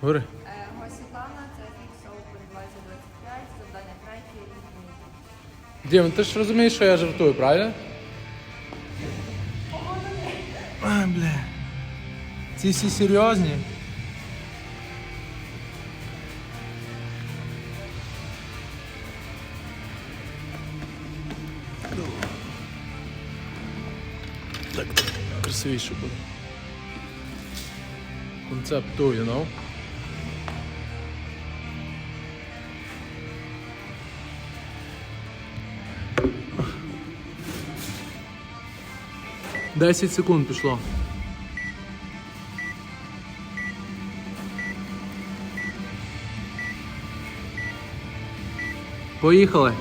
Говори. Е, Світлана, це Fix Open 2025, завдання третє і Дім, ти ж розумієш, що я жартую, правильно? А, бля. Ці всі серйозні. Так, красивіше буде. Концепт ту, you know? Десять секунд пішло. Поїхали.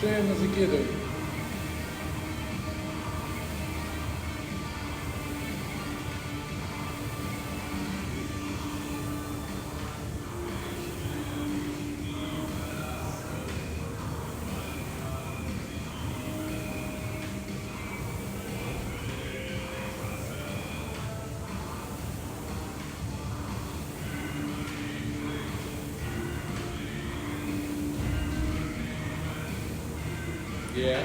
Шею не закидуй. Є.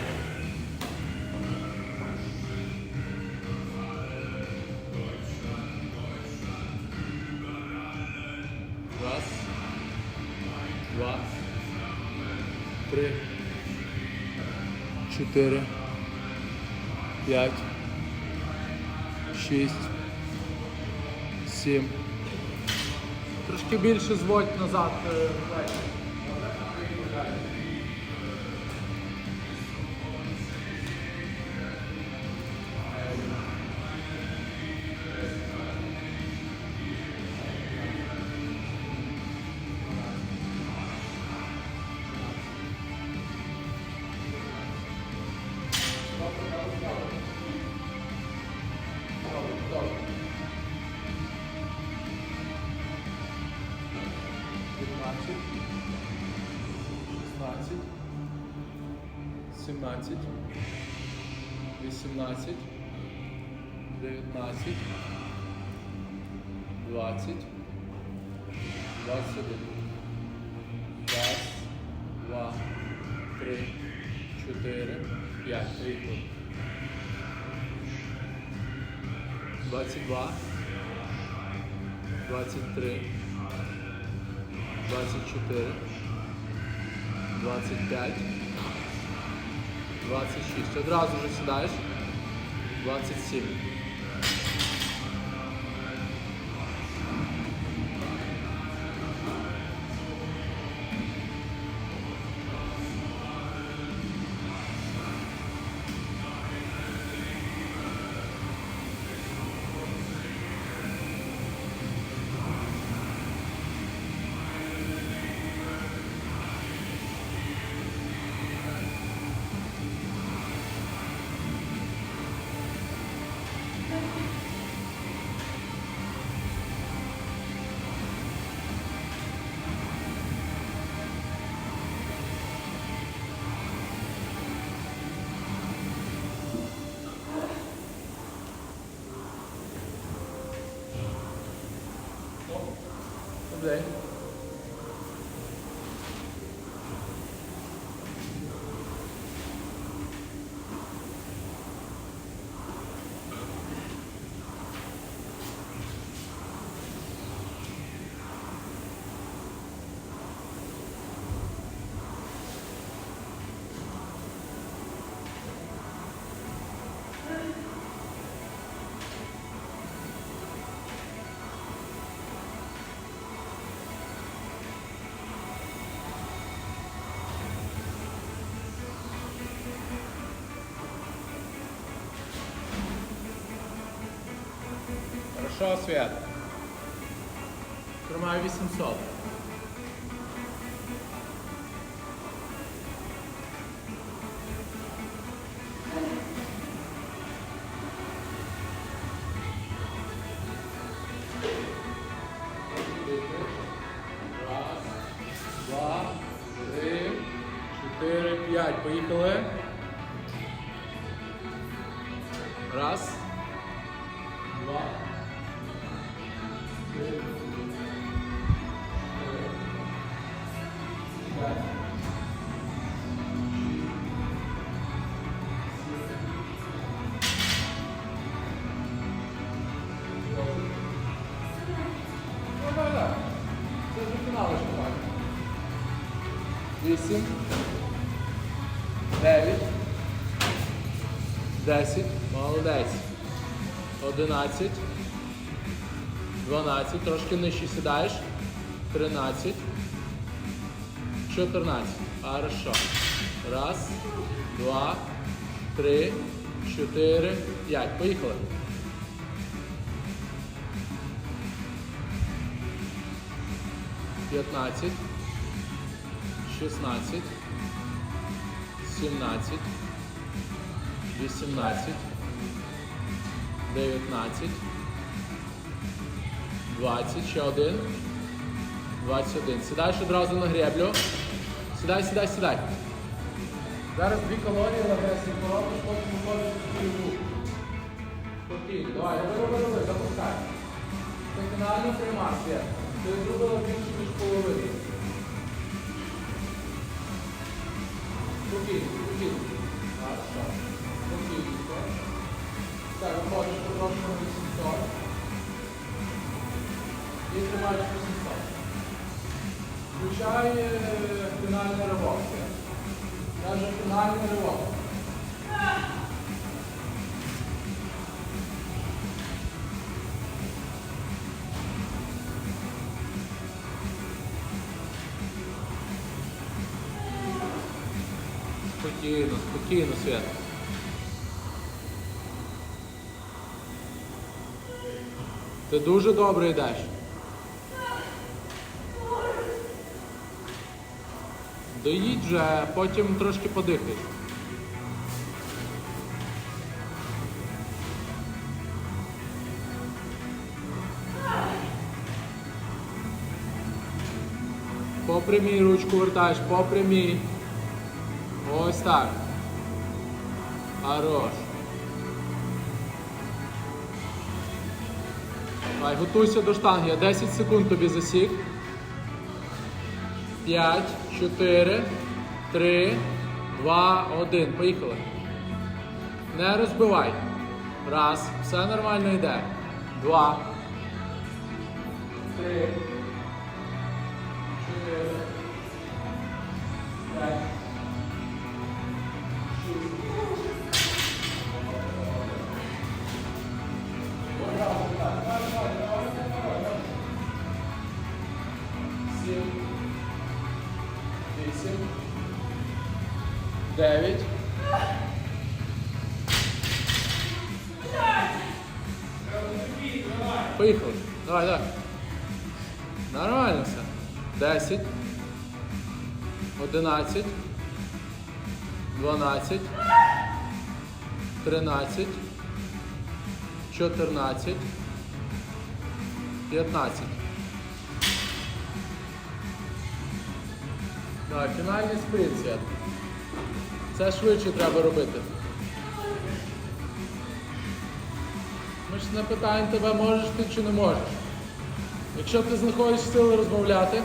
Раз. Два. Три. Чотири. П'ять. Шість. Сім. Трошки більше зводь назад. 16, 17, 18, 19, 20, 21. Раз, два, три, чотири, п'ять. Ріху. 22, 23, 24. 25, 26. Одразу вже сідаєш. 27. today. Дай. Хорошо, Свет. Тримаю 800. Раз, 9, 10, молодець. 11, 12, трошки нижче сідаєш. 13, 14. Хорошо. Раз, два, три, чотири, п'ять. Поїхали. П'ятнадцять. Шістнадцять. Сімнадцять. Вісімнадцять. Дев'ятнадцять. Двадцять. Ще один. Двадцять один. Сідаєш одразу на греблю. Сідай, сідай, сідай. Зараз дві калорії легесенько поробиш, потім виходиш в криву. Спокійно. Давай, роби, роби, роби, запускай. Це фінальна Свет. Ти зробила більше, ніж половину. Спокійно, спокійно. Хорошо. Так, виходиш на 800. І тримаєш 800. Включай е, фінальний ривок. Навіть фінальний ривок. Спокійно, спокійно, Свет. Ти дуже добре йдеш. Доїдь вже, потім трошки подихаєш. По прямій ручку вертаєш, по прямій. Ось так. Хорош. Давай, готуйся до штанги. Я 10 секунд тобі засік. 5, 4, 3, 2, 1. Поїхали. Не розбивай. Раз. Все нормально йде. Два. Три. Чотири. П'ять. 9. Поїхали. Давай, давай. Нормально все. 10. 11. 12. 13. 14. 15. Так, фінальний спринт. Це швидше треба робити. Ми ж не питаємо тебе, можеш ти чи не можеш. Якщо ти знаходиш сили розмовляти,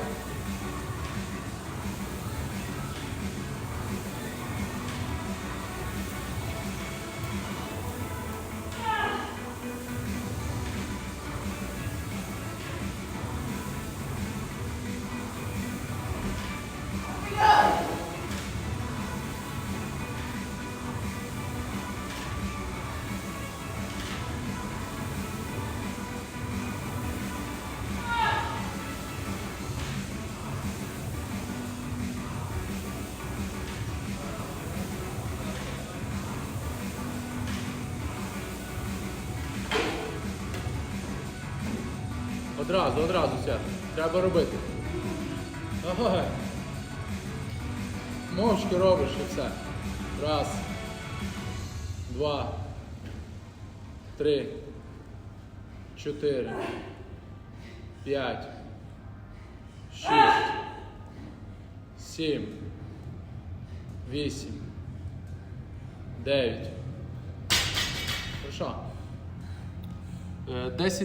одразу, одразу все. Треба робити. Ага. Мовчки робиш і все. Раз. Два. Три. Чотири. П'ять. Шість. Сім. Вісім. Дев'ять. Хорошо. Е, 10